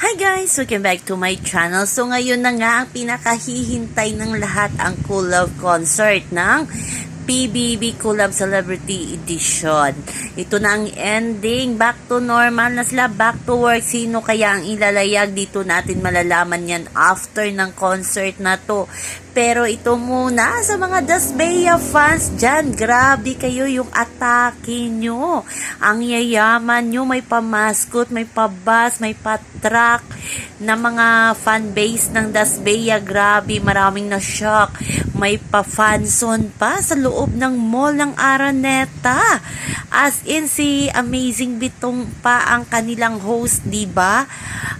Hi guys! Welcome back to my channel. So ngayon na nga ang pinakahihintay ng lahat ang Cool Love Concert ng PBB Collab Celebrity Edition. Ito na ang ending. Back to normal na sila. Back to work. Sino kaya ang ilalayag? Dito natin malalaman yan after ng concert na to. Pero ito muna sa mga Dasbeya fans dyan. Grabe kayo yung atake nyo. Ang yayaman nyo. May pamaskot, may pabas, may patrak na mga fan base ng Dasbeya. Grabe, maraming na shock. May pa-fanson pa sa loob ng mall ng Araneta. As in si Amazing Bitong pa ang kanilang host, 'di ba?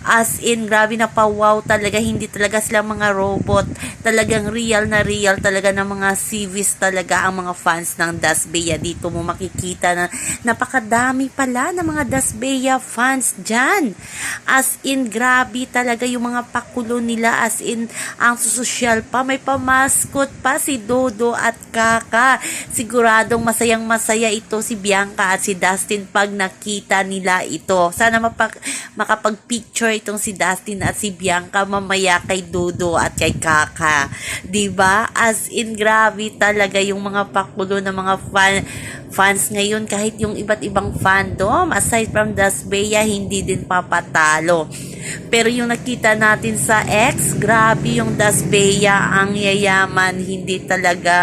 As in grabe na pa wow talaga, hindi talaga sila mga robot. Talagang real na real talaga ng mga civis talaga ang mga fans ng Dasbeya. Dito mo makikita na napakadami pala ng mga Dasbeya fans diyan. As in grabe talaga yung mga pakulo nila as in ang sosyal pa may pamaskot pa si Dodo at Kaka. Siguradong masayang masaya ito si Bianca at si Dustin pag nakita nila ito. Sana mapak makapag-picture itong si Dustin at si Bianca mamaya kay Dodo at kay Kaka. 'Di ba? As in grabe talaga yung mga pakulo ng mga fan fans ngayon kahit yung iba't ibang fandom aside from Dasbeya hindi din papatalo. Pero yung nakita natin sa X, grabe yung Dasbeya ang yayaman, hindi talaga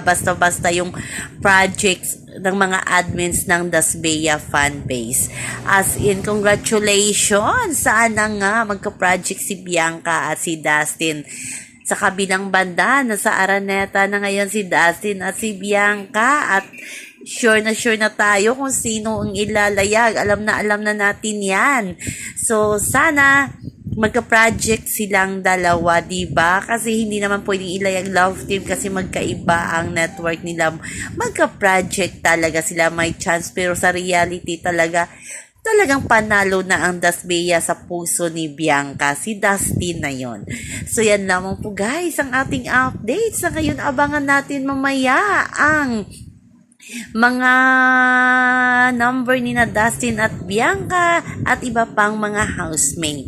basta-basta yung projects ng mga admins ng Dasbeya fanbase. As in, congratulations! Sana nga magka-project si Bianca at si Dustin sa kabilang banda na sa Araneta na ngayon si Dustin at si Bianca at sure na sure na tayo kung sino ang ilalayag. Alam na alam na natin yan. So, sana magka-project silang dalawa, 'di ba? Kasi hindi naman pwedeng ilayag love team kasi magkaiba ang network nila. Magka-project talaga sila may chance pero sa reality talaga talagang panalo na ang Dasbeya sa puso ni Bianca. Si Dustin na yon. So yan lamang po guys ang ating update. Sa ngayon abangan natin mamaya ang mga number ni na Dustin at Bianca at iba pang mga housemate.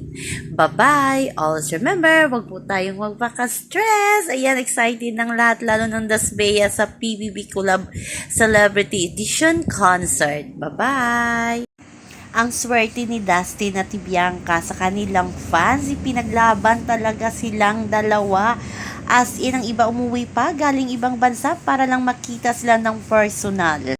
Bye-bye! Always remember, wag po tayong magpaka-stress. Ayan, excited ng lahat, lalo ng Dasbeya sa PBB Collab Celebrity Edition Concert. Bye-bye! Ang swerte ni Dustin at Bianca sa kanilang fans, pinaglaban talaga silang dalawa. As in, ang iba umuwi pa galing ibang bansa para lang makita sila ng personal.